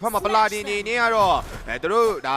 ဖက်မှာပလာတင်နေနေကတော့အဲသူတို့ဒါ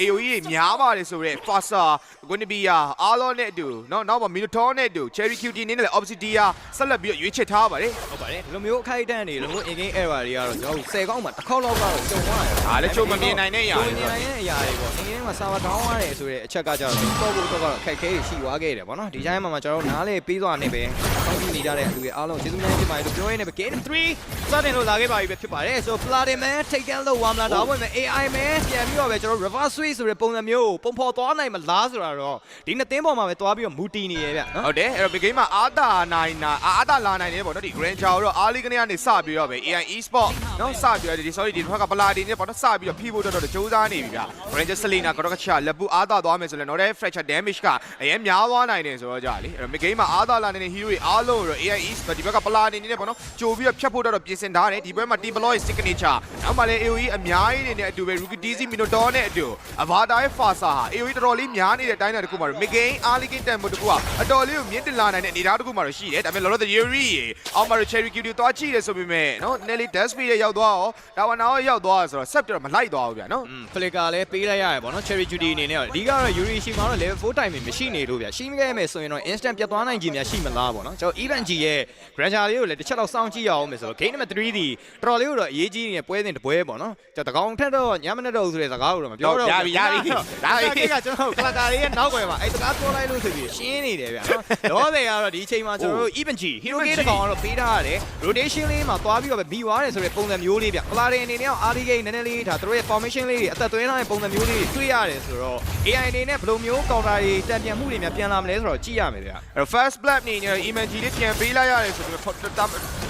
AOE တွေများပါတယ်ဆိုတော့ Fasa Guinevere အားလုံးနဲ့အတူเนาะနောက်မှာ Minotaur နဲ့အတူ Cherry QT နဲ့လည်း Obsidian ဆက်လက်ပြီးတော့ရွေးချယ်ထားပါတယ် ဟုတ် ပါတယ်ဒီလိုမျိုးအခိုက်အတန့်တွေဒီလိုမျိုး in game error တွေကတော့ကျွန်တော်တို့10ကောင်းမှာတစ်ခေါက်လောက်ကတော့ကြုံသွားတယ်ဒါလည်းချုပ်မမြင်နိုင်တဲ့အရာကြုံတွေမြင်နိုင်တဲ့အရာတွေပေါ့ in game မှာ server down ရတယ်ဆိုတဲ့အချက်ကကြတော့တော့ဖို့တော့ကတော့ခက်ခဲတွေရှိသွားခဲ့တယ်ပေါ့နော်ဒီတိုင်းမှာမှကျွန်တော်တို့နားလေပြီးသွားနေပဲစောင့်ကြည့်နေကြတဲ့လူတွေအားလုံးကျေးဇူးများတင်ပါတယ်လို့ပြောရင်းနဲ့ပဲ game 3စတင်လို့လာခဲ့ပါပြီပဲဖြစ်ပါတယ်ဆို Platinum Man take and low ဝမ်းလာတော့ဝင်မယ် AI Man ပြန်ပြီးတော့ပဲကျွန်တော် reverse switch ဆိုတဲ့ပုံစံမျိုးပုံဖော်သွားနိုင်မလားဆိုတာတော့ဒီနှစ်သင်းပေါ်မှာပဲသွားပြီးတော့မူတည်နေရဗျနော်ဟုတ်တယ်အဲ့တော့ဒီ game မှာအာသာနိုင်နာအာသာလာနိုင်တယ်ပေါ့နော်ဒီ Grand Chow တော့အားလေးကနေကနေစပြီးတော့ပဲ AI Esport နော်စပြီးတော့ဒီ sorry ဒီဘက်ကပလာတင်နဲ့ပေါ့နော်စပြီးတော့ဖိဖို့တော့တော့ကြိုးစားနေပြီဗျ Ranger Selena ကတော့ကချာလက်ပူအာသာသွားမယ်ဆိုလည်းတော့ fracture damage ကအရင်များသွားနိုင်တယ်ဆိုတော့ကြာလေအဲ့တော့ဒီ game မှာအာသာလာနေတဲ့ hero တွေအားလုံးတော့ AI Esport ဒီဘက်ကပလာတင်နေနဲ့ပေါ့နော်ကြိုပြီးတော့ဖြတ်ဖို့တော့ပြင်ဆင်ထားတယ်ဒီဘက်မှာ Team Bloy signature နောက်မှလည်း AOE အများကြီးနေနဲ့အတူပဲ Rookie DZ Minotaur နဲ့အတူ Avatar ရဲ့ Fasa ဟာ AOE တော်တော်လေးများနေတဲ့အတိုင်းအတာတစ်ခုမှာတော့ mid game early game တန်ဖို့တစ်ခုကအတော်လေးကိုမြင့်တင်လာနိုင်တဲ့အနေအထားတစ်ခုမှာတော့ရှိတယ်ဒါပေမဲ့လောလောဆယ် Yuri ရေအောက်မှာတော့ Cherry QD သွားကြည့်တယ်ဆိုပေမဲ့နော် Nelly Dash Speed ရဲ့ရောက်သွားရောဒါဝနာရောရောက်သွားဆိုတော့ဆက်ပြီးတော့မလိုက်သွားဘူးဗျာနော်อืมဖလစ်ကာလည်းပေးလိုက်ရတယ်ဗောနော် Cherry Judy အနေနဲ့တော့အဓိကတော့ Yuri Shima တော့ level 4 time မရှိနေလို့ဗျရှိမခဲ့မယ်ဆိုရင်တော့ instant ပြတ်သွားနိုင်ခြင်းများရှိမလားဗောနော်ကျွန်တော် Even G ရဲ့ Granger လေးကိုလည်းတစ်ချက်တော့စောင့်ကြည့်ရအောင်မယ်ဆိုတော့ game number 3ဒီတော်တော်လေးကိုတော့အရေးကြီးနေတဲ့ပွဲစဉ်တစ်ပွဲဗောနော်ကျွန်တော်တကောင်ထက်တော့ညမနဲ့တော့ဆိုတဲ့စကားကိုတော့မပြောတော့ရပြီရပြီဒါပေမဲ့ကျွန်တော်ကလကာလေးရဲ့နောက်ွယ်မှာအဲစကားပြောလိုက်လို့ဆိုပြီးရှင်းနေတယ်ဗျာနော်တော့တယ်ကတော့ဒီအချိန်မှာကျွန်တော်တို့ Even G Hero Gate တကောင်ကတော့ပေးထားရတယ် rotation လေးမှာသွားပြီးတော့ပြီးသွားတယ်ဆိုတဲ့ပုံစံမျိုးလေးဗျကလာတဲ့အနေနဲ့တော့ RD Gate နည်းနည်းလေးဒါတို့ရဲ့ formation လေးတွေအသက်သွင်းထားတဲ့ပုံစံမျိုးလေးတွေတွေ့ရတယ်ဆိုတော့ AI အနေနဲ့ဘယ်လိုမျိုး counter တွေတံပြန်မှုတွေများပြန်လာမလဲဆိုတော့ကြည့်ရမယ်ဗျာအဲ့တော့ first blood နေနေ Imanji လေးပြန်ပေးလိုက်ရတယ်ဆိုပြီးတော့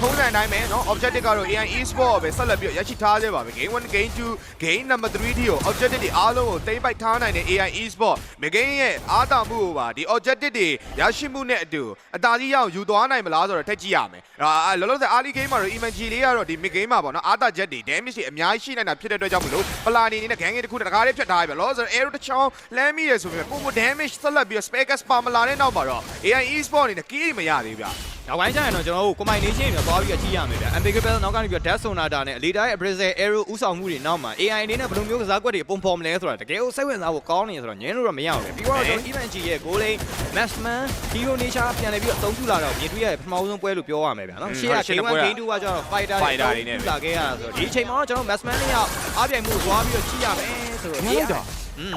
ထုံးစံတိုင်းပဲနော် objective ကတော့ AI Esport ပဲဆက်လက်ပြီးတော့ရရှိထားသေးပါပဲ game 1 game 2 game number 3ဒီကို objective တွေအားလုံးကိုတိမ့်ပိုက်ထားနိုင်တဲ့ AI Esport မဂိမ်းရဲ့အားတာမှုကိုပါဒီ objective တွေရရှိမှုနဲ့အတူအသာကြီးရအောင်ယူသွားနိုင်မလားဆိုတော့ထက်ကြည့်ရမယ်အဲ့လောလောဆယ် early game မှာတော့ Imanji လေးကတော့ဒီ mid game မှာပေါ့နော်အားတာချက်တွေ damage တွေအများကြီးရှိနိုင်တာဖြစ်တဲ့အတွက်ကြောင့်မလို့ပလာနေနေတဲ့ gang တစ်ခုတကားလေးဖြတ်ထားရပြီလောလောဆယ် arrow တစ်ချောင်းလမ်းမိရဆိုပြီးပုံမ damage ဆက်လက်ပြီးတော့ spare gas ပါမလာတဲ့နောက်မှာတော့ AI Esport အနေနဲ့ key မရသေးဗျနောက်ပိုင်းကျရင်တော့ကျွန်တော်တို့ combination တွေသွားပြီးတော့ကြည့်ရမယ်ဗျာ Ambiguous နောက်ကနေပြီးတော့ Death Sonata နဲ့ Elite ရဲ့ Abrasive Arrow ဥဆောင်မှုတွေနောက်မှာ AI အနေနဲ့ဘယ်လိုမျိုးကစားကွက်တွေပုံဖော်မလဲဆိုတာတကယ်ကိုစိတ်ဝင်စားဖို့ကောင်းနေဆိုတော့ညင်းလို့တော့မရဘူးလေပြီးတော့ကျွန်တော် Event G ရဲ့ goal lane Maxman Hero Nature ပြန်လည်ပြီးတော့အသုံးပြုလာတော့မြင်တွေ့ရတဲ့ပထမဆုံးပွဲလို့ပြောရမယ်ဗျာနော်ရှေ့က Game 1 Game 2ကကျတော့ Fighter တွေလာခဲ့ရတာဆိုတော့ဒီအချိန်မှာတော့ကျွန်တော် Maxman နဲ့ရောက်အားပြိုင်မှုသွားပြီးတော့ကြည့်ရမယ်ဆိုတော့ဟုတ်တာ อืม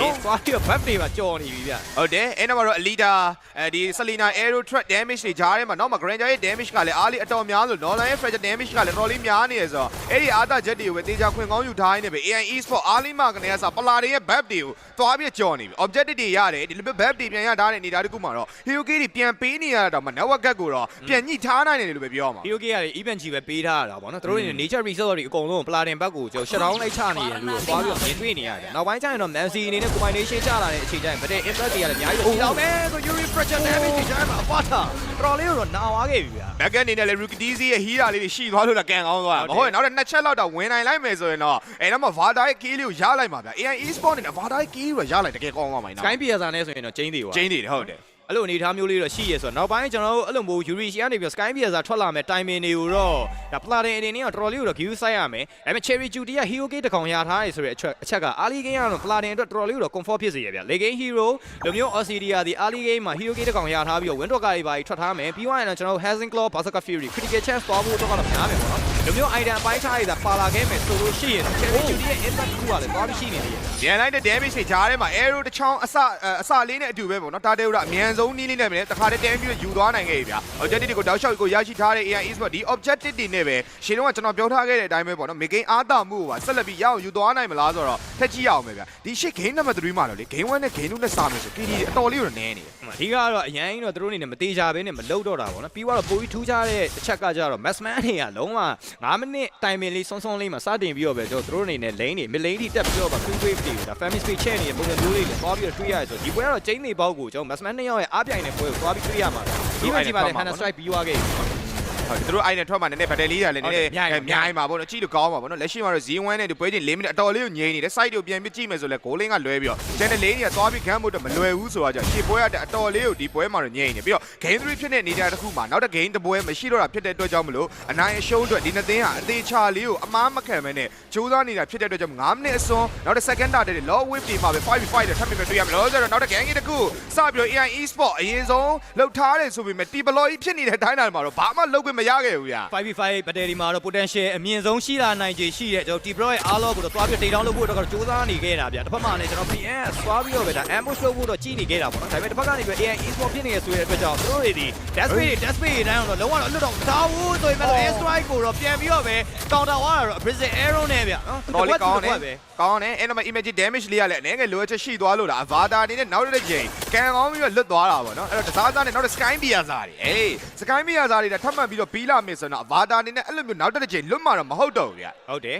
တော့သွားပြီးတော့ buff တွေပါကြော်နေပြီဗျာဟုတ်တယ်အဲ့နောက်မှာတော့ Elita အဲဒီ Selena Arrow Threat damage တွေကြားထဲမှာနောက်မှာ Granger ရဲ့ damage ကလည်းအားလေးအတော်များလို့ Nolan ရဲ့ fragile damage ကလည်းတော်တော်လေးများနေရဆိုတော့အဲ့ဒီအာသာချက်တွေကိုပဲတေချာခွင်ကောင်းယူထားရင်းနဲ့ပဲ AI Esport အားလေးမှကနေရစားပလာတွေရဲ့ buff တွေကိုသွားပြီးကြော်နေပြီ objective တွေရတယ်ဒီလိုမျိုး buff တွေပြန်ရထားတဲ့အနေအထားတစ်ခုမှာတော့ Hero Key တွေပြန်ပေးနေရတာတော့မှ network ကတ်ကိုတော့ပြန်ညှိထားနိုင်တယ်လို့ပဲပြောရမှာ Hero K ရတယ် event ကြီးပဲပေးထားရတာပေါ့နော်သူတို့တွေ nature resource တွေအကုန်လုံး platin ဘက်ကိုကျွန်တော် shutdown လိုက်ချနေရလို့သွားပြီးတော့မြင်တွေ့နေရတယ်နောက်ပိုင်းကျရင်တော့ Mansi အနေနဲ့ combination ချလာတဲ့အချိန်ကျရင်ဗတဲ့ impact တွေရတယ်အများကြီးတော့ဒီတော့ပဲဆို Yuri fracture damage တွေကျရင်အပွားတာတော်လေးတော့နာသွားခဲ့ပြီဗျာဘက်ကအနေနဲ့လည်း Rookie DZ ရဲ့ healer လေးတွေရှိသွားလို့လည်းကန်ကောင်းသွားတာမဟုတ်ရင်နောက်တစ်နှစ်ချက်လောက်တော့ဝင်နိုင်လိုက်မယ်ဆိုရင်တော့အဲနောက်မှာ Vada ရဲ့ key လေးကိုရလိုက်မှာဗျ AI Esport နဲ့ Vada ရဲ့ key ကိုရလိုက်တကယ်ကောင်းသွားမှာနော် Sky Piercer နဲ့ဆိုရင်တော့ chain တွေပါကျင်းနေတယ်ဟုတ်တယ် အဲ့လိုအနေထားမျိုးလေးတော့ရှိရဲဆိုတော့နောက်ပိုင်းကျွန်တော်တို့အဲ့လိုမျိုး Yuri ရှိကနေပြီး Sky Piercer ထွက်လာမယ် timing တွေကိုတော့ဒါ platin အနေနဲ့တော့တော်တော်လေးကိုတော့ view ဆိုင်ရမယ်ဒါပေမဲ့ Cherry Judy က Hero Gate တကောင်ရထားရဆိုတဲ့အချက်အချက်က early game ကတော့ platin အတွက်တော်တော်လေးကိုတော့ comfort ဖြစ်စေရဗျ late game hero လိုမျိုး Australia ဒီ early game မှာ Hero Gate တကောင်ရထားပြီးတော့ Window ကတွေပါထွက်ထားမယ်ပြီးသွားရင်တော့ကျွန်တော်တို့ Hazing Claw Berserker Fury Critical Chance သွားဖို့တော့ကတော့များမယ်ပေါ့နော် လိုမျိုး item အပိုင်းခြားတွေဒါပါလာခဲ့မယ်ဆိုလို့ရှိရင် Cherry Judy ရဲ့ impact ကလည်းသွားပြီးရှိနေတယ်။မြန်လိုက်တဲ့ damage တွေကြားထဲမှာ arrow တစ်ချောင်းအစအစလေးနဲ့အတူပဲပေါ့နော်။တာတေဦးကအမြန်ဆုံးနည်းလေးနဲ့ပဲတခါတည်း damage ပြီးယူသွားနိုင်ခဲ့ပြီဗျာ။ objective တွေကိုတောက်လျှောက်ကိုရရှိထားတဲ့ AI Esport ဒီ objective တွေနဲ့ပဲရှင်းတော့ကျွန်တော်ပြောထားခဲ့တဲ့အတိုင်းပဲပေါ့နော်။ main game အားတာမှုကိုပါဆက်လက်ပြီးရအောင်ယူသွားနိုင်မလားဆိုတော့ထက်ကြည့်ရအောင်ပဲဗျာ။ဒီ shit game number 3မှာတော့လေ game 1နဲ့ game 2နဲ့စာမယ်ဆို KD အတော်လေးကိုနည်းနေတယ်အဓိကတော့အရင်ကတော့သူတို့အနေနဲ့မသေးကြဘဲနဲ့မလုတော့တာပေါ့နော်ပြီးတော့ပိုပြီးထူးခြားတဲ့အချက်ကကြတော့ Maxman တွေကလုံးဝ9မိနစ်တိုင်မင်လေးစွန်းစွန်းလေးမှာစတင်ပြီးတော့ပဲကျွန်တော်တို့အနေနဲ့ lane တွေ mid lane ထိတက်ပြီးတော့ပါ free wave တွေဒါ family space ချက်နေတဲ့ပုံစံမျိုးလေးတွေသွားပြီးတော့တွေ့ရတယ်ဆိုဒီပွဲကတော့ကျင်းနေပေါက်ကိုကျွန်တော် Maxman နှစ်ယောက်ရဲ့အားပြိုင်တဲ့ပွဲကိုသွားပြီးတွေ့ရမှာဒီမှာကြည့်ပါလေ Hannah Strike ပြီးသွားခဲ့ပြီ ဟဟုတ်တယ်သူတို့ item ထွက်မှာနည်းနည်းဗတ်တယ်လေးရလည်းနည်းနည်းမြိုင်းပါဗောနော်ကြည့်လို့ကောင်းပါဗောနော်လက်ရှိမှာတော့ Z1 နဲ့ဒီပွဲချင်း၄မိနစ်အတော်လေးကိုငြိမ်နေတယ် site ကိုပြန်ပြီးကြည့်မယ်ဆိုလဲ goal line ကလွဲပြီးတော့ channel လေးတွေကသွားပြီးဂမ်းဖို့တော့မလွယ်ဘူးဆိုတော့ကြာရှေ့ပွဲရတဲ့အတော်လေးကိုဒီပွဲမှာတော့ငြိမ်နေပြီးတော့ game 3ဖြစ်တဲ့နေတာတစ်ခုမှာနောက်တစ် game တစ်ပွဲမရှိတော့တာဖြစ်တဲ့အတွက်ကြောင့်မလို့အနိုင်အရှုံးအတွက်ဒီနှစ်သင်းဟာအသေးချာလေးကိုအမားမခံမဲနဲ့ကြိုးစားနေတာဖြစ်တဲ့အတွက်ကြောင့်9မိနစ်အစွန်းနောက်တစ် second တာတဲ့ low wave ဒီမှာပဲ5 5တဲ့ထပ်ပြီးတွေ့ရမယ်လို့ဆိုတော့နောက်တစ် game တစ်ခုစပြီးတော့ AI e-sport အရင်ဆုံးလှုပ်ထားတယ်ဆိုပေမဲ့တီဘလော်ကြီးဖြစ်နေတဲ့တိုင်းတာမှာတော့ဘာမှလုပ်ခွင့်မရခဲ့ဘူးဗျာ 5v5 ဘက်တရီမှာတော့ potential အမြင့်ဆုံးရှိလာနိုင်ခြေရှိတဲ့ကျွန်တော် T-Pro ရဲ့အားလုံးကိုတော့သွားပြီးတိတ်တောင်းလုပ်ဖို့တော့စူးစမ်းနေခဲ့တာဗျာတစ်ဖက်မှာလည်းကျွန်တော် PS သွားပြီးတော့ပဲဒါ ambush လုပ်ဖို့တော့ကြည့်နေခဲ့တာပေါ့နော်ဒါပေမဲ့တစ်ဖက်ကနေပြီး AI e-sport ဖြစ်နေတဲ့ဆိုတဲ့အတွက်ကြောင့်သူတို့တွေဒီ dash speed dash speed တိုင်းတော့လုံးဝတော့လွတ်တော့ဒါဘူးဆိုရင်မဲ့ air strike ကိုတော့ပြန်ပြီးတော့ပဲ counter သွားတာတော့ prison arrow နဲ့ဗျာနော်တော်လေးကောင်းတယ်ပဲကောင်းတယ်အဲ့တော့မှ image damage လေးရလဲအနေငယ်လိုအပ်ချက်ရှိသွားလို့လား avatar အနေနဲ့နောက်တစ်ချိန်ကန်ကောင်းပြီးတော့လွတ်သွားတာပေါ့နော်အဲ့တော့တစားစားနဲ့နောက်တစ် sky beer စားတွေအေး sky beer စားတွေထပ်မှတ်ပြီးတော့ပြီးလာမယ်ဆိုတော့ avatar အနေနဲ့အဲ့လိုမျိုးနောက်တစ်ချိန်လွတ်မှာတော့မဟုတ်တော့ဘူးဗျဟုတ်တယ်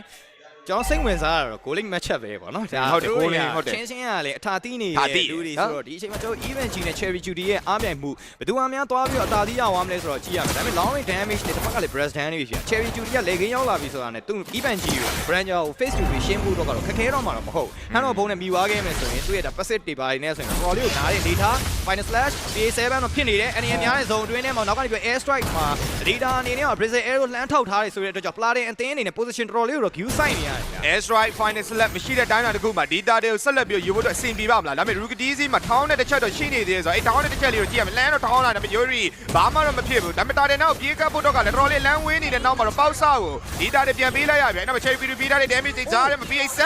ကျွန်တော်စိတ်ဝင်စားရတော့ goaling matchup ပဲပေါ့နော်ဟုတ်တယ် goaling ဟုတ်တယ်ချင်းချင်းကလည်းအထာတီးနေအထာတီးလူတွေနော်ဆိုတော့ဒီအချိန်မှာကျွန်တော် event G နဲ့ cherry judy ရဲ့အားပြိုင်မှုဘယ်သူမှများသွားပြီးတော့အသာတီးရအောင်မလဲဆိုတော့ကြည့်ရမယ်ဒါပေမဲ့ long range damage နဲ့တစ်ဖက်ကလည်း breast damage ဖြစ် cherry judy ကလေကင်းရောက်လာပြီဆိုတာနဲ့သူ event G ကို brand ကြောင့် face to face ရှင်းဖို့တော့ကတော့ခက်ခဲတော့မှာတော့မဟုတ်ဟန်တော့ဘုံနဲ့မိသွားခဲ့မယ်ဆိုရင်သူ့ရဲ့ဒါ passive တွေပါနေဆိုရင်တော်လေးကိုနားရဲ့ data final slash PA7 တော့ဖြစ်နေတယ်အနေအများတဲ့ zone အတွင်းထဲမှာနောက်ကနေပြီး air strike မှာ data အနေနဲ့က brazil arrow လှမ်းထောက်ထားတယ်ဆိုတဲ့အတွက်ကြောင့် platin အသင်းအနေနဲ့ position တော်တော်လေးကိုတော့ view ဆိုင်နေရတယ်ဗျာ air strike final select မရှိတဲ့တိုင်းတာတစ်ခုမှာ data တွေကိုဆက်လက်ပြီးယူဖို့တော့အဆင်ပြေပါမလားဒါပေမဲ့ rookie dc မှာထောင်းတဲ့တစ်ချက်တော့ရှိနေသေးတယ်ဆိုတော့အဲ့ထောင်းတဲ့တစ်ချက်လေးကိုကြည့်ရမယ်လမ်းတော့ထောင်းလာတယ်ဒါပေမဲ့ yuri ဘာမှတော့မဖြစ်ဘူးဒါပေမဲ့တာတဲ့နောက်ပြေးကပ်ဖို့တော့ကလည်းတော်တော်လေးလမ်းဝင်းနေတဲ့နောက်မှာတော့ပေါက်စားကို data တွေပြန်ပေးလိုက်ရပြီအဲ့နောက်မှာ cherry piri ပေးထားတဲ့ damage တွေကြားထဲမှာ PA7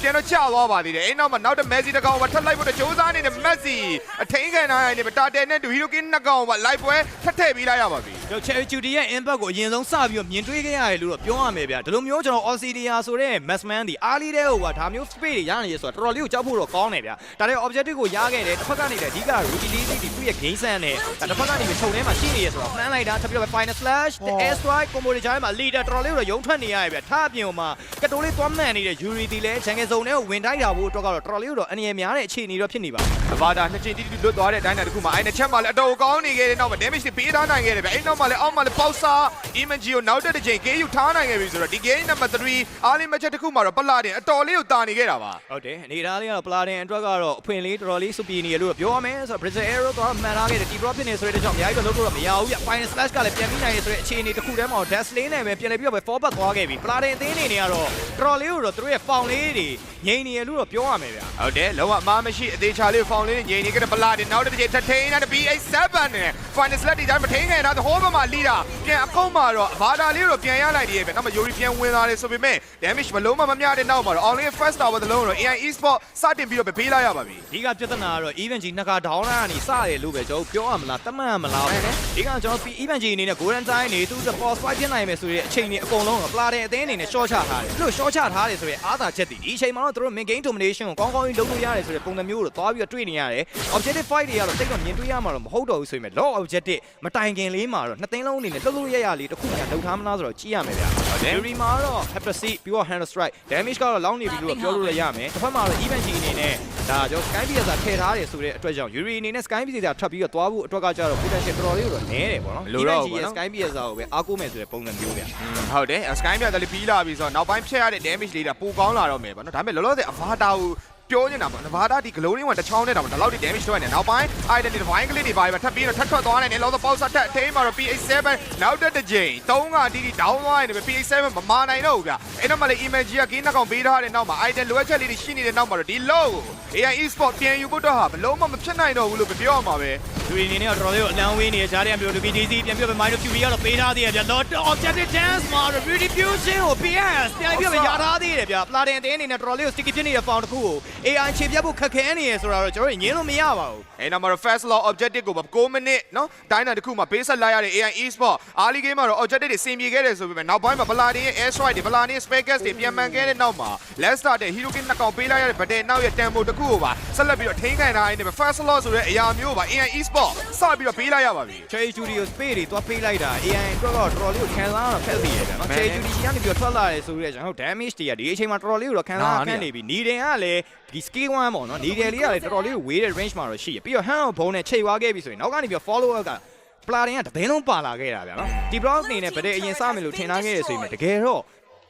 ပြန်တော့ချသွားပါသေးတယ်အဲ့နောက်မှာနောက်တဲ့ Messi တစ်ကောင်မှာထပ်လိုက်ဖို့တော့ကြိုးစားနေတဲ့ Messi အထိန်ခံထားရနေတာတဲ့နဲ့ Hiroki နှစ်ကောင်မှာ live ပွဲထပ်ထည့်ပေးလိုက်ရပါပြီကျွန်တော် Cherry Judy ရဲ့ impact ကိုအရင်ဆုံးစပြီးတော့မြင်တွေ့ခဲ့ရတယ်လို့တော့ပြောရမယ်ဗျာဒီလိုမျိုးကျွန်တော် Australia ဆိုတဲ့ Massman ဒီအားလေးတဲ့ဟိုကဒါမျိုး space တွေရနေရဆိုတော့တော်တော်လေးကိုကြောက်ဖို့တော့ကောင်းတယ်ဗျာဒါတဲ့ objective ကိုရခဲ့တယ်တစ်ဖက်ကနေလည်းအဓိက rookie league ဒီသူ့ရဲ့ game sense နဲ့ဒါတစ်ဖက်ကနေပြီးခြုံထဲမှာရှိနေရဆိုတော့ plan လိုက်တာထပ်ပြီးတော့ final slash ဟော air strike combo တွေကြားထဲမှာ leader တော်တော်လေးကိုတော့ရုံထွက်နေရတယ်ဗျာထားအပြင်ဟိုမှာကတိုလေးသွားမှန်နေတဲ့ Yuri ဒီလည်း jungle zone ထဲကိုဝင်တိုက်တာဖို့အတွက်ကတော့တော်တော်လေးကိုတော့အနေရများတဲ့အခြေအနေတော့ဖြစ်နေပါဘာသာနှစ်ချင်းတိတိလွတ်သွားတဲ့အတိုင်းတာတစ်ခုမှာအဲ့နှစ်ချက်မှာလည်းအတော်ကောင်းနေခဲ့တဲ့နောက်မှာ damage တွေပေးထားနိုင်ခဲ့တယ်ဗျအဲ့နောက်မှာလည်းအောက်မှာလည်းပေါက်စာ image ကိုနောက်တစ်ချိန် KU ထားနိုင်ခဲ့ပြီဆိုတော့ဒီ game number 3အားလေးမချက်တစ်ခုမှာတော့ပလာတင်အတော်လေးကိုတာနေခဲ့တာပါဟုတ်တယ်အနေသားလေးကတော့ပလာတင်အတွက်ကတော့အဖွင့်လေးတော်တော်လေးစုပြေနေရလို့ပြောရမယ်ဆိုတော့ Brazil Arrow တော့မှန်ထားခဲ့တယ် T-Pro ဖြစ်နေဆိုတဲ့ကြောင့်အများကြီးတော့လုပ်လို့တော့မရဘူးပြ Final Slash ကလည်းပြန်ပြီးနိုင်ရဆိုတဲ့အခြေအနေတစ်ခုတည်းမှာ Dash Lane နဲ့ပဲပြန်လည်ပြီးတော့ပဲ forward သွားခဲ့ပြီပလာတင်အသင်းအနေနဲ့ကတော့တော်တော်လေးကိုတော့သူတို့ရဲ့ foul လေးတွေငြိမ်နေရလို့တော့ပြောရမယ်ဗျာဟုတ်တယ်လုံးဝအမားမရှိအသေးချာလေးဖောင်လေးငြိမ်နေခဲ့တဲ့ပလာတင်နောက်တစ်ချိန်ထပ်ထိန်းတဲ့ BA7 နဲ့ final select ဒီတိုင်းမထိန်းခဲ့တာဟိုးဘက်မှာလီတာပြန်အကုန်းမှာတော့ဘာသာလေးတော့ပြန်ရလိုက်တယ်ပဲနောက်မှ Yuri ပြန်ဝင်လာတယ်ဆိုပေမဲ့ damage မလုံးမမမျှတဲ့နောက်မှာတော့ online first tower တစ်လုံးတော့ AI Esport စတင်ပြီးတော့ပေးလိုက်ရပါပြီဒီကပြဿနာကတော့ event ကြီးနှစ်ခါ down လာကနေစရတယ်လို့ပဲကျွန်တော်ပြောရမလားတမန်မလားဒီကကျွန်တော် event ကြီးအနေနဲ့ golden time နေသူ့ boss fight ဖြစ်နိုင်မယ်ဆိုတဲ့အချိန်တွေအကုန်လုံးကပလာတဲ့အသင်းအနေနဲ့ short ချထားတယ်လို့ short ချထားတယ်ဆိုရင်အားသာချက်တည်ဒီအချိန်မှာတော့သူတို့ main game domination ကိုကောင်းကောင်းကြီးလုပ်လို့ရတယ်ဆိုတဲ့ပုံစံမျိုးကိုသွားပြီးတော့တွေ့နေရတယ် objective fight တွေကတော့တိတ်တော့မြင်တွေ့ရမှာတော့မဟုတ်တော့ဘူးဆိုရင် law objective မတိုင်ခင်လေးမှာတော့နှစ်သိန်းလုံးအနေနဲ့လှုပ်လို့ရရလေးတစ်ခုမှလုပ်ထားမလားဆိုတော့ကြည့်ရမယ်ဗျာဟုတ်တယ် Yuri မှာတော့ Heptacy ပြီးတော့ hand strike damage ကတော့လောင်းနေပြီလို့ပြောလို့ရရမယ်တစ်ဖက်မှာတော့ event ကြီးအနေနဲ့ဒါကျွန်တော် Sky Visa ထည့်ထားတယ်ဆိုတဲ့အတွက်ကြောင့် Yuri အနေနဲ့ Sky Visa ထပ်ပြီးတော့သွားဖို့အတွက်ကကြတော့ potential တော်တော်လေးတော့နည်းတယ်ပေါ့နော်မလိုတော့ဘူး Event ကြီးရဲ့ပေါ့နော် Sky Visa ကိုပဲအားကိုးမယ်ဆိုတဲ့ပုံစံမျိုးဗျာဟုတ်တယ် sky ပြတယ်ပြီးလာပြီဆိုတော့နောက်ပိုင်းဖြတ်ရတဲ့ damage လေးတာပိုကောင်းလာတော့မယ်ပေါ့နော်ဒါပေမဲ့လောလောဆယ် avatar ကို ပြောနေတာပေါ့နဘာဒါဒီဂလိုးလေးကတစ်ချောင်းနဲ့တောင်ဒီလောက်ထိ damage ထွက်နေနောက်ပိုင်း item ဒီ divine ကလေးတွေပါပဲထပ်ပြီးတော့ထပ်ထွက်သွားနိုင်တယ်လောသောပေါက်စားထပ်အထိမ်းမှာတော့ PA7 နောက်တစ်တစ်ချိန်3ကတီးတီး down သွားနေပြီ PA7 မမာနိုင်တော့ဘူးဗျအဲ့တော့မှလည်း image ကကင်းနှကောင်ပေးထားတဲ့နောက်မှာ item လိုအပ်ချက်လေးတွေရှိနေတဲ့နောက်မှာတော့ဒီ low ကို AI Esport ပြန်ယူဖို့တော့ဟာဘလုံးမမဖြစ်နိုင်တော့ဘူးလို့ပြောရမှာပဲ Yuri အနေနဲ့တော့တော်တော်လေးကိုအလန်းဝင်းနေကြတဲ့မျိုး DBDC ပြန်ပြီးတော့ Minor Fury ကတော့ပေးထားသေးတယ်ဗျာ Lot Objective Dance မှာ Beauty Fusion ကို PS ပြန်ပြီးတော့ရထားသေးတယ်ဗျာ Platin အသင်းအနေနဲ့တော်တော်လေးကို sticky ဖြစ်နေတဲ့ found တစ်ခုကို AI ခြေပြတ်ဖို့ခက်ခဲနေရဆိုတော့ကျွန်တော်တို့ညင်းလို့မရပါဘူးအဲ့နောက်မှာတော့ fast law objective ကို9 minute နော်တိုင်းတာတစ်ခုမှာပေးဆက်လိုက်ရတဲ့ AI Esport early game မှာတော့ objective တွေစင်ပြေခဲ့တယ်ဆိုပေမဲ့နောက်ပိုင်းမှာ Bladin ရဲ့ air strike တွေ Bladin ရဲ့ spare gas တွေပြန်မှန်ခဲ့တဲ့နောက်မှာ let's start တဲ့ Hero King နှစ်ကောင်ပေးလိုက်ရတဲ့ Battle နောက်ရဲ့ tempo တစ်ခုကိုပါဆက်လက်ပြီးတော့ထိန်းခံထားရတဲ့ fast law ဆိုတဲ့အရာမျိုးပါ AI Esport စပြီးတော့ပေးလိုက်ရပါပြီ Cherry Studio Space တွေသွားပေးလိုက်တာ AI အတွက်တော့တော်တော်လေးကိုခံစားရတော့ဖက်စီရတယ်နော်မှန် Cherry Studio ကြီးကနေပြီးတော့ထွက်လာတယ်ဆိုရဲကျွန်တော်တို့ damage တွေကဒီအချိန်မှာတော်တော်လေးကိုတော့ခံစားခံနေပြီ Needle ကလည်းဒီ skill 1ပေါ့နော် Needle လေးကလည်းတော်တော်လေးကိုဝေးတဲ့ range မှာတော့ရှိရပြီးတော့ hand ဘုံနဲ့ချိန်သွားခဲ့ပြီဆိုရင်နောက်ကနေပြီးတော့ follow up ကပလာတင်ကတသိန်းလုံးပါလာခဲ့တာဗျာနော်ဒီ block အနေနဲ့ဗတဲ့အရင်စမယ်လို့ထင်ထားခဲ့ရဆိုရင်တကယ်တော့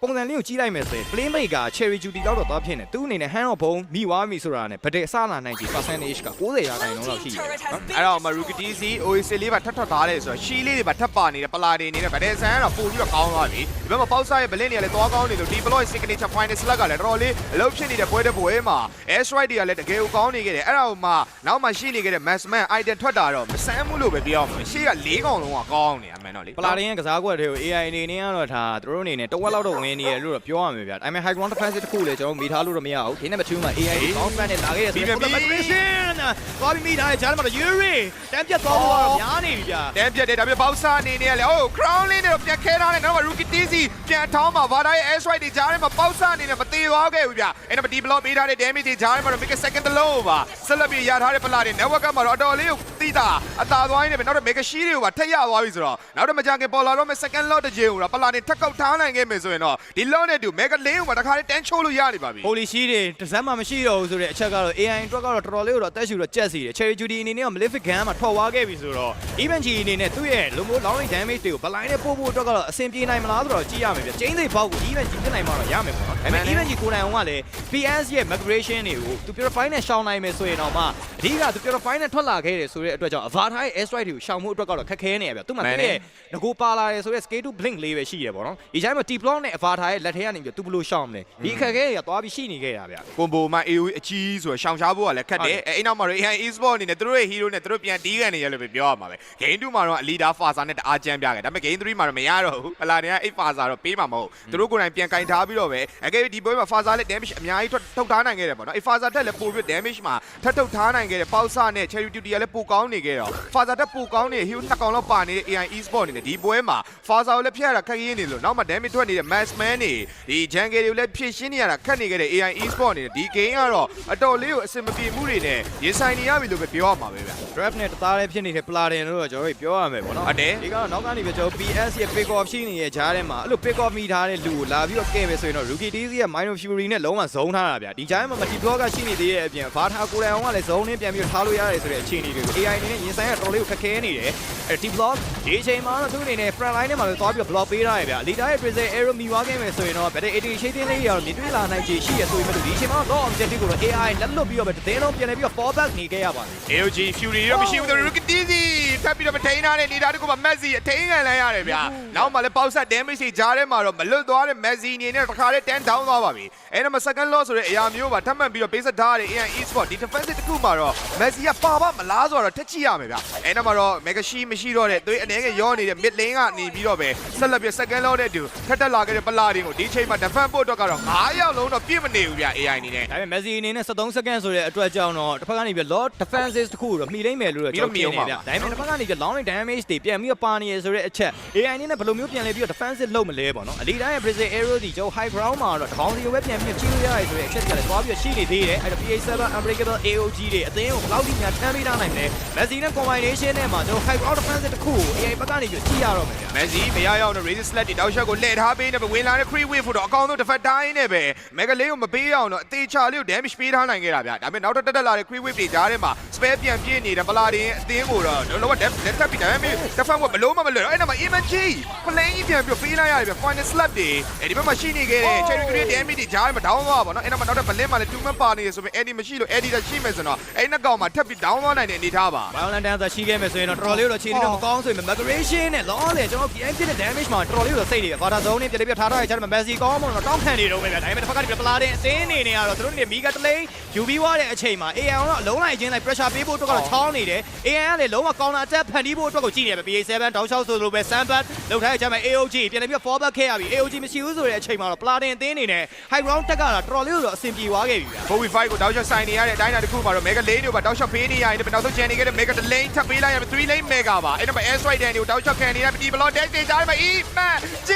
ပုံစံလေးကိုကြီးလိုက်မယ်ဆိုရင် play make က cherry duty တော့တော့သွားဖြစ်နေသူ့အနေနဲ့ hand of bone မိသွားပြီဆိုတာနဲ့ဗတဲ့စလာနိုင်ပြီ percentage က90ရာခိုင်နှုန်းလောက်ရှိတယ်နော်အဲ့တော့မရူကတီစီ OAC လေးပါထပ်ထပ်ထားတယ်ဆိုတော့ရှီလေးတွေပါထပ်ပါနေတယ်ပလာတင်နေတယ်ဗဒဲဆန်ကတော့ပို့ပြီးတော့ကောင်းသွားပြီဒီဘက်မှာပေါက်စားရဲ့ဘလင်းတွေကလည်းသွားကောင်းနေလို့ဒီ Bloy signature final slot ကလည်းတော်တော်လေးအလုပ်ဖြစ်နေတဲ့ပွဲတစ်ပွဲမှာ air strike တွေကလည်းတကယ်ကိုကောင်းနေခဲ့တယ်အဲ့ဒါကိုမှနောက်မှရှိနေခဲ့တဲ့ massman item ထွက်တာတော့မဆန်းဘူးလို့ပဲပြောရမှာရှေ့က၄កောင်လုံးကကောင်းနေအမှန်တော့လေပလာတင်ရဲ့ကစားကွက်တွေကို AI အနေနဲ့ကတော့ဒါသူတို့အနေနဲ့တဝက်လောက်တော့ဝင်နေရလို့တော့ပြောရမယ်ဗျာဒါပေမဲ့ high ground defense တစ်ခုလေကျွန်တော်မိထားလို့တော့မရဘူးဒီနေ့မထူးမှာ AI ကို bounce back နဲ့လာခဲ့ရဆိုတော့ migration သွားပြီးမိထားတဲ့ဂျားမှာတော့ Yuri တန်းပြတ်သွားလို့တော့များနေပြီဗျာတန်းပြတ်တယ်ဒါပေမဲ့ပေါက်စားအနေနဲ့ကလည်းဟို crown လေးတွေတော့ပြန်ခဲထားတယ်နောက်မှ rookie tc ပြန်ထောင်းမှာဗာဒါရဲ့ air strike တွေကြားထဲမှာပေါက်စားအနေနဲ့မသေးသွားခဲ့ဘူးဗျအဲ့တော့ဒီ block ပေးထားတဲ့ damage တွေကြားထဲမှာတော့ make a second low ပါဆက်လက်ပြီးရထားတဲ့ပလာတွေ network ကမှာတော့အတော်လေးကိုတိတာအသာသွားရင်းနဲ့ပဲနောက်တော့ make a sheet တွေကိုပါထက်ရသွားပြီဆိုတော့နောက်တော့မကြခင်ပေါ်လာတော့မဲ့ second lot တစ်ကြိမ်ကိုတော့ပလာတွေထက်ကောက်ထားနိုင်ခဲ့မယ်ဆိုရင်တော့ဒီ lot နဲ့တူ mega လေးကိုပါတခါလေးတန်းချိုးလို့ရနေပါပြီ holy shit တွေတစ်စက်မှမရှိတော့ဘူးဆိုတဲ့အချက်ကတော့ AI အတွက်ကတော့တော်တော်လေးတော့အသက်ရှူတော့ကြက်စီတယ် cherry judy အနေနဲ့က malefic gun မှာထော်သွားခဲ့ပြီဆိုတော့ even g အနေနဲ့သူ့ရဲ့လုံမိုး long range damage တွေကို blind နဲ့ပို့ဖို့အတွက်ကတော့အဆင်ပြေနိုင်မလားဆိုတော့ကြည့်ရမယ်ဗျကျင်းစိတ်ပေါက်ကို even g ဖြစ်နိုင်မှာတော့ရမယ်ပေါ့နော်ဒါပေမဲ့ even g ကိုယ်တိုင်အောင်ကလည်း PS ရဲ့ migration တွေကိုသူ purify နဲ့ရှောင်နိုင်မယ်ဆိုရင်တော့မှအဓိကသူ purify နဲ့ထွက်လာခဲ့တယ်ဆိုတဲ့အတွက်ကြောင့် avatar ရဲ့ air strike တွေကိုရှောင်မှုအတွက်ကတော့ခက်ခဲနေရဗျသူ့မှာသူ့ရဲ့ငကိုပါလာတယ်ဆိုတဲ့ scale to blink လေးပဲရှိရပေါ့နော်ဒီချိန်မှာ T block နဲ့ avatar ရဲ့လက်ထဲကနေပြီးသူဘယ်လိုရှောင်မလဲဒီအခက်အခဲတွေကသွားပြီးရှိနေခဲ့တာဗျကွန်ဘိုမှာ AOE အကြီးဆိုတော့ရှောင်ရှားဖို့ကလည်းခက်တယ်အဲအဲ့နောက်မှာတော့ AI e-sport အနေနဲ့သူတို့ရဲ့ hero နဲ့သူတို့ပြန်တီးကန်နေရလို့ပဲပြောရမှာပဲ game 2မှာတော့ leader Faza နဲ့တအားကြမ်းပြခဲ့ဒါပေမဲ့ game 3မှာတော့မရတော့ဘူးပလာနေကအဲ့ Faza တော့ပေးမှာမဟုတ်သူတို့ကိုယ်တိုင်ပြန်ကင်ထားပြီးတော့ပဲအကယ်ဒီပွဲမှာ Faza လည်း damage အများကြီးထွက်ထုတ်ထားနိုင်ခဲ့တယ်ပေါ့နော်အဲ့ Faza တက်လည်းပိုပြီး damage မှာထပ်ထုတ်ထားနိုင်ခဲ့တယ်ပေါက်ဆနဲ့ Cherry Duty ကလည်းပိုကောင်းနေခဲ့တော့ Faza တက်ပိုကောင်းနေတဲ့ hero နှစ်ကောင်လောက်ပါနေတဲ့ AI e-sport အနေနဲ့ဒီပွဲမှာ Faza ကိုလည်းဖျက်ရတာခက်ရင်းနေလို့နောက်မှ damage ထွက်နေတဲ့ Massman တွေဒီ jungle တွေကိုလည်းဖြည့်ရှင်းနေရတာခက်နေခဲ့တဲ့ AI e-sport အနေနဲ့ဒီ game ကတော့အတော်လေးကိုအဆင်မပြေမှုတွေနဲ့ရင်ဆိုင်နေရပြီလို့ပဲပြောရမှာပဲဗျ draft နဲ့တသားလေးဖြစ်နေတဲ့ platin လို့တော့ကျွန်တော်တို့ပြောရမယ်ပေါ့နော်ဟုတ်တယ်ဒီကတော့နောက်ကနေပြီးကျွန်တော် PS ရဲ့ pick off ရှိနေတဲ့ဂျားထဲမှာအဲ့လို pick off မိထားတဲ့လူကိုလာပြီးတော့ကဲမယ်ဆိုရင်တော့ rookie DZ ရဲ့ minor fury နဲ့လုံးဝဇုံထားတာဗျဒီဂျားထဲမှာ multi block ကရှိနေသေးတဲ့အပြင်ဘာသာကိုယ်တိုင်အောင်ကလည်းဇုံနဲ့ပြန်ပြီးတော့ထားလို့ရတယ်ဆိုတဲ့အခြေအနေတွေကို AI အနေနဲ့ရင်ဆိုင်ရတော်လေးကိုခက်ခဲနေတယ်အဲ့ဒီ block ဒီအချိန်မှာတော့သူအနေနဲ့ front line ထဲမှာလည်းသွားပြီးတော့ block ပေးထားရဗျ leader ရဲ့ prison arrow မိသွားခဲ့မယ်ဆိုရင်တော့ better initiating လေးရတော့မြင်တွေ့လာနိုင်ခြေရှိရဆိုရင်ဒီအချိန်မှာတော့ objective ကိုတော့ AI လက်လွတ်ပြီးတော့ပဲတည်င်းလုံးပြန်လည်ပြီးတော့ fall back နေခဲ့ရပါတယ် AOG Fury ရောမရှိဘူးသူ Rookie Dizzy ထပ်ပြီးတော့မထိန်ထားတဲ့နေတာတကူမှာ Messi အထိန်ခံလိုက်ရတယ်ဗျာနောက်မှလည်းပေါက်ဆက် damage တွေကြားထဲမှာတော့မလွတ်သွားတဲ့ Messi အနေနဲ့တစ်ခါလေး10 down သွားပါပြီအဲ့ဒါမှ second loss ဆိုတဲ့အရာမျိုးပါထပ်မံပြီးတော့ပေးဆက်ထားတဲ့ AI Esport ဒီ defensive တကူမှာတော့ Messi ကပါပါမလားဆိုတော့ထက်ကြည့်ရမယ်ဗျအဲ့ဒါမှတော့ Mega Shi မရှိတော့တဲ့သွေးအနေငယ်ရောနေတဲ့ mid lane ကနေပြီးတော့ပဲဆက်လက်ပြီး second loss တဲ့တူထက်တက်လာခဲ့တဲ့ပလာတင်ကိုဒီချိန်မှာ defense ဖို့အတွက်ကတော့9ယောက်လုံးတော့ပြည့်မနေဘူးဗျ AI အနေနဲ့ဒါပေမဲ့ Messi အနေနဲ့73စက္ကန့်ဆိုတဲ့အတွက်ကြောင့်တော့တစ်ဖက်ကနေပြီး lot defenses တခုတော့မှီလိမ့်မယ်လို့တော့ကျွန်တော်မြင်နေဗျ။ဒါပေမဲ့တစ်ဖက်ကနေပြီး long range damage တွေပြန်ပြီးတော့ပါနေရဆိုတဲ့အချက် AI အနေနဲ့ဘယ်လိုမျိုးပြန်လဲပြီးတော့ defensive လုပ်မလဲပေါ့နော်။အလီတိုင်းရဲ့ Brazil arrow ဒီကျွန်တော် high ground မှာတော့ခေါင်းစီကိုပဲပြန်ပြီးချင်းလို့ရတယ်ဆိုတဲ့အချက်တွေကလည်းသွားပြီးရှိနေသေးတယ်။အဲ့တော့ PA7 unbreakable AOG တွေအသင်းကိုဘယ်လောက်ထိများထမ်းပေးထားနိုင်မလဲ။ Messi နဲ့ combination နဲ့မှာကျွန်တော် high ground defensive တခုကို AI ဘက်ကနေပြီးကြည့်ရတော့မယ်ဗျ။မက်ဆီမရရောက်တော့ Razor Sled တွေတောက်ရှက်ကိုလှည့်ထားပေးနေပဲဝင်လာတဲ့ Free Wave ဖို့တော့အကောင်ဆုံး defend တိုင်းနဲ့ပဲ Mega လေးကိုမပေးအောင်တော့အသေးချာလေးကို damage ပေးထားနိုင်ခဲ့တာဗျဒါပေမဲ့နောက်ထပ်တက်တက်လာတဲ့ Free Wave တွေကြားထဲမှာ spare ပြန်ပြည့်နေတဲ့ပလာတင်အသင်းကိုတော့လောက depth depth ပြီးဒါပေမဲ့ defend ကဘလို့မှမလွယ်တော့အဲ့နောက်မှာ Imagery plane ကြီးပြန်ပြီးပေးလိုက်ရတယ်ဗျ final slap တွေအဲ့ဒီဘက်မှာရှိနေခဲ့တဲ့ Cherry Green damage တွေကြားထဲမှာ down သွားပါတော့အဲ့နောက်မှာနောက်ထပ် Berlin မှာလည်း2 man ပါနေရဆိုပေမဲ့ Eddie မရှိလို့ Eddie တက်ရှိမယ်ဆိုတော့အဲ့နှစ်ကောင်မှာထပ်ပြီး down သွားနိုင်တဲ့အနေထားပါ violent dancer ရှိခဲ့မယ်ဆိုရင်တော့တော်တော်လေးတော့ခြေနေတော့မကောင်းဆိုရင် migration နဲ့ long လေကျွန်တော် PM ဖြစ်တဲ့ damage မှာတော်တော်လေးတော့စိတ်နေတယ်ဘာသာဇုံးနဲ့ပြည့်ပြည့်ထားထားရချင်တယ် Messi ကောင်းမှတော့တောင်းခံနေတော့ပဲဗျာဒါပေမဲ့တစ်ဖက်ကနေပလာတဲ့အသင်းနေနေရတော့သူတို့နေမီဂါတလိန်ယူပြီးွားတဲ့အချိန်မှာ AI တော့အလုံးလိုက်ချင်းလိုက် pressure ပေးဖို့အတွက်ကတော့ချောင်းနေတယ် AI ကလည်းလုံးဝ counter attack ဖန်တီးဖို့အတွက်ကိုကြည့်နေတယ် PA7 တောက်လျှောက်ဆိုလိုပဲ Sandbat လောက်ထားရချင်မယ် AOG ပြန်လည်းပြီး fall back ခဲ့ရပြီ AOG မရှိဘူးဆိုတဲ့အချိန်မှာတော့ပလာတင်အသင်းနေနဲ့ high ground တက်ကတော့တော်တော်လေးတော့အဆင်ပြေသွားခဲ့ပြီဗျာ Bowie 5ကိုတောက်ရှော့ဆိုင်နေရတဲ့အတိုင်းအတာတစ်ခုမှာတော့ Mega Lane ကိုပါတောက်ရှော့ပေးနေရရင်နောက်ဆုံး channel ခဲ့တဲ့ Mega Lane ထပ်ပေးလိုက်ရမယ်3 lane Mega ပါအဲ့တော့ Air Strike တန်တွေကိုတောက်ရှော့ခံနေရပြီဒီ block dash တွေကြားမှာ E man G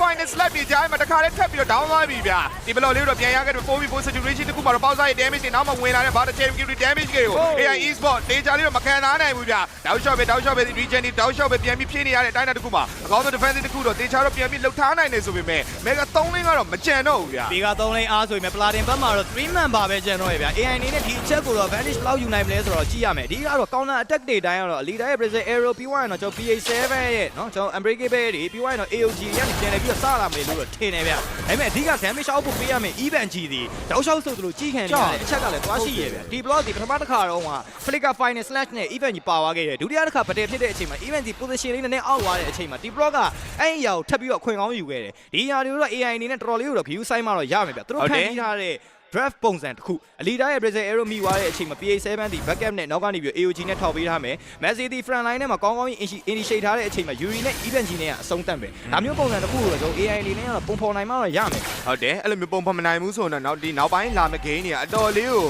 final minus လိုက်ပြီးကြားမှာတခါတည်းထပ်ပြီးတော့ down သွားပြီဗျာဒီ block လေးတော့ပြန်ရခဲ့တယ်ပိုးပြီး post situation တစ်ခုမှာတော့ bouncer ရဲ့ damage တွေနောက်မှဝင်လာတဲ့ bar championship damage တွေကို AI eSport တေချာလေးတော့မခံနိုင်နိုင်ဘူးဗျာ down shot ပဲ down shot ပဲ regen တွေ down shot ပဲပြန်ပြီးဖြည့်နေရတဲ့အတိုင်းတစ်ခုမှာအကောင်းဆုံး defense တစ်ခုတော့တေချာတော့ပြန်ပြီးလှုပ်ထားနိုင်နေဆိုပေမဲ့ mega 3လင်းကတော့မကြံတော့ဘူးဗျာ mega 3လင်းအားဆိုရင် platin ဘက်မှာတော့ three man ပါပဲကြံတော့ရဗျာ AI အနေနဲ့ဒီအချက်ကိုတော့ vanish ဘယ်လောက်ယူနိုင်မလဲဆိုတော့ကြည့်ရမယ်အဓိကတော့ counter attack တွေတိုင်းကတော့ leader ရဲ့ pressure arrow ပြီးွားရင်တော့ကျွန်တော် PA7 ရဲ့နော်ကျွန်တော် unbreakable တွေပြီးွားရင်တော့ AOG ရဲ့ပြန်လဲပြီးတော့လာမယ်လို့တော့ထင်နေဗျာဒါပေမဲ့အဓိက damage အောက်ဖို့ပေးရမယ် even G ဒီတောက်လျှောက်ဆိုသလိုကြီးခံနေရတယ်အချက်ကလည်းသွားရှိရဗျာဒီ block ဒီပထမတစ်ခါတော့က Flicker Final Slash နဲ့ even ကြီးပါသွားခဲ့တယ်ဒုတိယတစ်ခါပတယ်ဖြစ်တဲ့အချိန်မှာ even ကြီး position လေးနည်းနည်းအောက်သွားတဲ့အချိန်မှာဒီ block ကအဲ့အရာကိုထပ်ပြီးတော့ခွင်ကောင်းယူခဲ့တယ်ဒီအရာတွေတော့ AI အနေနဲ့တော်တော်လေးကိုတော့ view side မှာတော့ရမယ်ဗျသူတို့ဖန်တီးထားတဲ့ draft ပုံစံတစ်ခုအလီဒါရဲ့ Brazil Arrow မိသွားတဲ့အချိန်မှာ PA7 ဒီ backup နဲ့နောက်ကနေပြီး AOG နဲ့ထောက်ပေးထားမယ် Messi ဒီ front line နဲ့မှာကောင်းကောင်းကြီး initiate ထားတဲ့အချိန်မှာ Yuri နဲ့ Even G နဲ့ကအဆုံးတတ်မယ်ဒါမျိုးပုံစံတစ်ခုကိုတော့ကျွန်တော် AI အနေနဲ့ကတော့ပုံဖော်နိုင်မှတော့ရမယ်ဟုတ်တယ်အဲ့လိုမျိုးပုံဖော်မနိုင်ဘူးဆိုတော့နောက်ဒီနောက်ပိုင်းလာမယ့် game တွေကအတော်လေးကို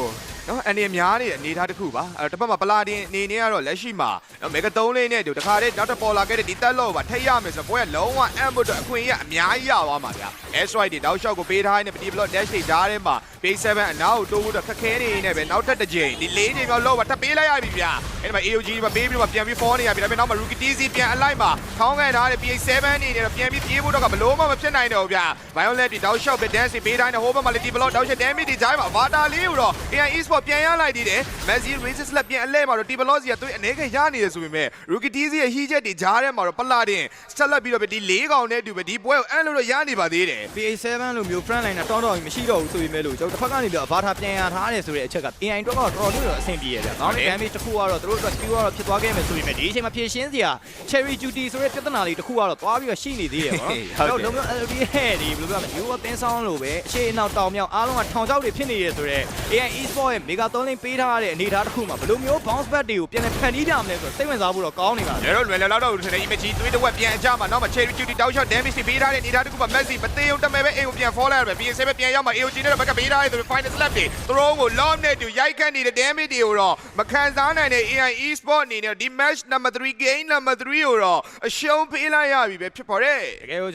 နော်အနေများနေတဲ့အနေထားတစ်ခုပါအဲ့တော့တစ်ဖက်မှာပလာတင်အနေနဲ့ကတော့လက်ရှိမှာနော်မေဂ3လေးနဲ့တူတခါတည်းနောက်တစ်ပေါ်လာခဲ့တဲ့ဒီတက်လော့ပါထိတ်ရမယ်ဆိုတော့ပွဲကလုံးဝအမ်ဘတ်တော့အခွင့်အရေးအများကြီးရသွားမှာဗျာ S right တွေတောက်လျှောက်ကိုပေးထားတဲ့ပတီဘလော့ dash တွေဓာတ်ထဲမှာ base 7အနောက်ကိုတိုးဖို့တော့ခက်ခဲနေနေပဲနောက်ထပ်တစ်ချိန်ဒီ၄ချိန်မြောက်လော့ပါထပ်ပေးလိုက်ရပြီဗျာအဲ့ဒီမှာ AOG မှာပေးပြီးတော့ပြန်ပြီး fall နေရပြီဒါပေမဲ့နောက်မှာ rookie TC ပြန်အလိုက်မှာခေါင်းကန်ထားတဲ့ PA7 နေနေတော့ပြန်ပြီးပြေးဖို့တော့ကဘလို့မှမဖြစ်နိုင်တော့ဘူးဗျာ Violet ဒီတောက်လျှောက်ပဲ dance တွေပေးတိုင်းတဲ့ဟိုဘက်မှာလည်းဒီ block တောက်လျှောက် damage တွေဂျိုင်းမှာ Avatar လေးကိုတော့ AI Esport ပြန်ရလိုက်သေးတယ် Messi Races လက်ပြန်အလဲမှာတော့ဒီ block စီကသူအနေခံရနေတယ်ဆိုပေမဲ့ rookie TC ရဲ့ heat ချက်တွေဂျားထဲမှာတော့ပလာတင်ဆက်လက်ပြီးတော့ဒီ၄ကောင်နဲ့တူပဲဒီပွဲကိုအန်လို့တော့ရနေပါသေးတယ် PA7 လိုမျိုး front line နဲ့တောင်းတော့မရှိတော့ဘူးဆိုပေမဲ့လို့ကျွန်တော်တစ်ဖက်ကနေပြီး avatar ပြန်ရထားတယ်ဆိုတဲ့အချက်က AI တော့တော်တော်လေးတော့အဆင်ပြေရဗျာ။နောက်နေ့ damage တစ်ခုကတော့သူတို့အတွက် skill ကတော့ဖြစ်သွားခဲ့မယ်ဆိုပေမဲ့ဒီအချိန်မှာဖြည့်ရှင်းစရာ cherry duty ဆိုတဲ့ပြဿနာလေးတစ်ခုကတော့သွားပြီးတော့ရှိနေသေးတယ်ပေါ့နော်။တော့လုံးဝ LB ဟဲ့ဒီဘယ်လိုပြောမလဲရိုးအသင်းဆောင်လို့ပဲအရှိအနောက်တောင်မြောက်အားလုံးကထောင်ချောက်တွေဖြစ်နေရဆိုတော့ AI Esport ရဲ့ Mega 3 lane ပေးထားတဲ့အနေအထားတစ်ခုမှာဘယ်လိုမျိုး bounce back တွေကိုပြန်လည်ဖန်တီးကြမလဲဆိုတော့စိတ်ဝင်စားဖို့တော့ကောင်းနေပါပြီလဲတော့လွယ်လွယ်လောက်တော့ထင်တယ် image သွေးတစ်ဝက်ပြန်အကြမှာနောက်မှာ cherry duty တောက်လျှောက် damage တွေပေးထားတဲ့အနေထားတစ်ခုမှာ Messi မသေးုံတက်မဲ့ပဲအိမ်ကိုပြန် fall လိုက်ရပဲ PA7 ပြန်ရောက်မှာ AOG နဲ့တော့ဘက်ကပေးထားတဲ့ဆို final slap တွေ throw ကို long နဲ့တူရိုက်ခတ်နေတဲ့ damage တွေကိုတော့မခံစားနိုင်တဲ့ AI Esport အနေနဲ့ဒီ match number 3 game number 3ကိုတော့အရှုံးပေးလိုက်ရပြီပဲဖြစ်ပါတယ်တကယ်ကိုကျွန်တော်